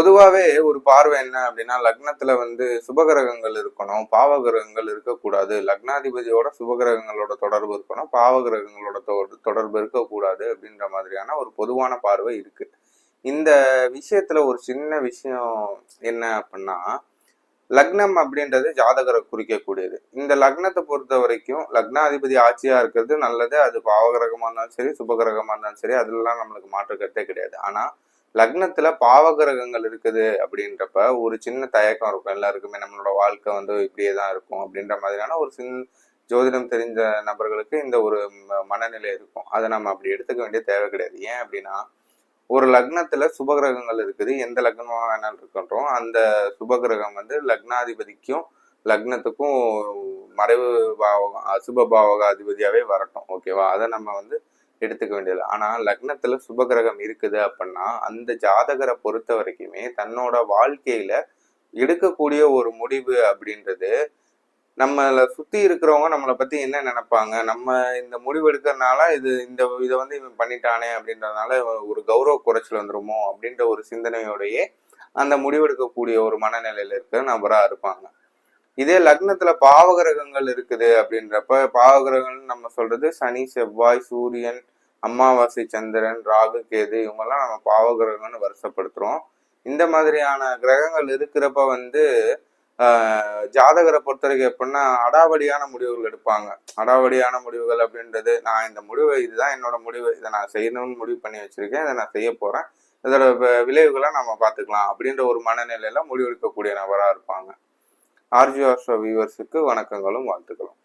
பொதுவாகவே ஒரு பார்வை என்ன அப்படின்னா லக்னத்துல வந்து சுபகிரகங்கள் இருக்கணும் பாவகிரகங்கள் இருக்கக்கூடாது. லக்னாதிபதியோட சுபகிரகங்களோட தொடர்பு இருக்கணும் பாவகிரகங்களோட தொ- தொடர்பு இருக்கக்கூடாது அப்படின்ற மாதிரியான ஒரு பொதுவான பார்வை இருக்கு. இந்த விஷயத்துல ஒரு சின்ன விஷயம் என்ன அப்படின்னா லக்னம் அப்படின்றது ஜாதகரை குறிக்கக்கூடியது. இந்த லக்னத்தை பொறுத்த வரைக்கும் லக்னாதிபதி ஆட்சியா இருக்கிறது நல்லது. அது பாவகிரகமா இருந்தாலும் சரி சுபகிரகமா இருந்தாலும் சரி அதெல்லாம் நம்மளுக்கு மாற்று கருத்தே கிடையாது. ஆனா லக்னத்துல பாவகிரகங்கள் இருக்குது அப்படின்றப்ப ஒரு சின்ன தயக்கம் இருக்கும். எல்லாருக்குமே நம்மளோட வாழ்க்கை வந்து இப்படியே தான் இருக்கும் அப்படின்ற மாதிரியான ஒரு சின்ன ஜோதிடம் தெரிஞ்ச நபர்களுக்கு இந்த ஒரு ம- மனநிலை இருக்கும். அதை நம்ம அப்படி எடுத்துக்க வேண்டிய தேவை கிடையாது. ஏன் அப்படின்னா ஒரு லக்னத்துல சுபகிரகங்கள் இருக்குது. எந்த லக்னமாக வேணாலும் இருக்கின்றோம் அந்த சுபகிரகம் வந்து லக்னாதிபதிக்கும் லக்னத்துக்கும் மறைவு பாவகம் அசுப பாவகாதிபதியாவே வரட்டும். ஓகேவா? அதை நம்ம வந்து எடுத்துக்க வேண்டியது ஆனால் லக்னத்தில் சுபகிரகம் இருக்குது அப்படின்னா அந்த ஜாதகரை பொறுத்த வரைக்குமே தன்னோட வாழ்க்கையில் எடுக்கக்கூடிய ஒரு முடிவு அப்படின்றது நம்மளை சுற்றி இருக்கிறவங்க நம்மளை பற்றி என்ன நினைப்பாங்க? நம்ம இந்த முடிவு எடுக்கிறதுனால இது இந்த இதை வந்து இவன் பண்ணிட்டானே அப்படின்றதுனால ஒரு கௌரவ குறைச்சல் வந்துருமோ அப்படின்ற ஒரு சிந்தனையோடையே அந்த முடிவெடுக்கக்கூடிய ஒரு மனநிலையில் இருக்கிற நபராக இருப்பாங்க. இதே லக்னத்துல பாவகிரகங்கள் இருக்குது அப்படின்றப்ப பாவகிரகங்கள் நம்ம சொல்றது சனி செவ்வாய் சூரியன் அமாவாசை சந்திரன் ராகு கேது இவங்கெல்லாம் நம்ம பாவகிரகங்கள்னு வருஷப்படுத்துறோம். இந்த மாதிரியான கிரகங்கள் இருக்கிறப்ப வந்து ஜாதகரை பொறுத்த வரைக்கும் எப்படின்னா அடாவடியான முடிவுகள் எடுப்பாங்க. அடாவடியான முடிவுகள் அப்படின்றது நான் இந்த முடிவு இதுதான் என்னோட முடிவு இதை நான் செய்யணும்னு முடிவு பண்ணி வச்சிருக்கேன் இதை நான் செய்ய போறேன். இதோட விளைவுகளை நம்ம பார்த்துக்கலாம் அப்படின்ற ஒரு மனநிலையில முடிவெடுக்கக்கூடிய நபராக இருப்பாங்க. ஆர்ஜி ஆஸ்ட்ரோ வியூவர்ஸுக்கு வணக்கங்களும் வாழ்த்துக்களும்.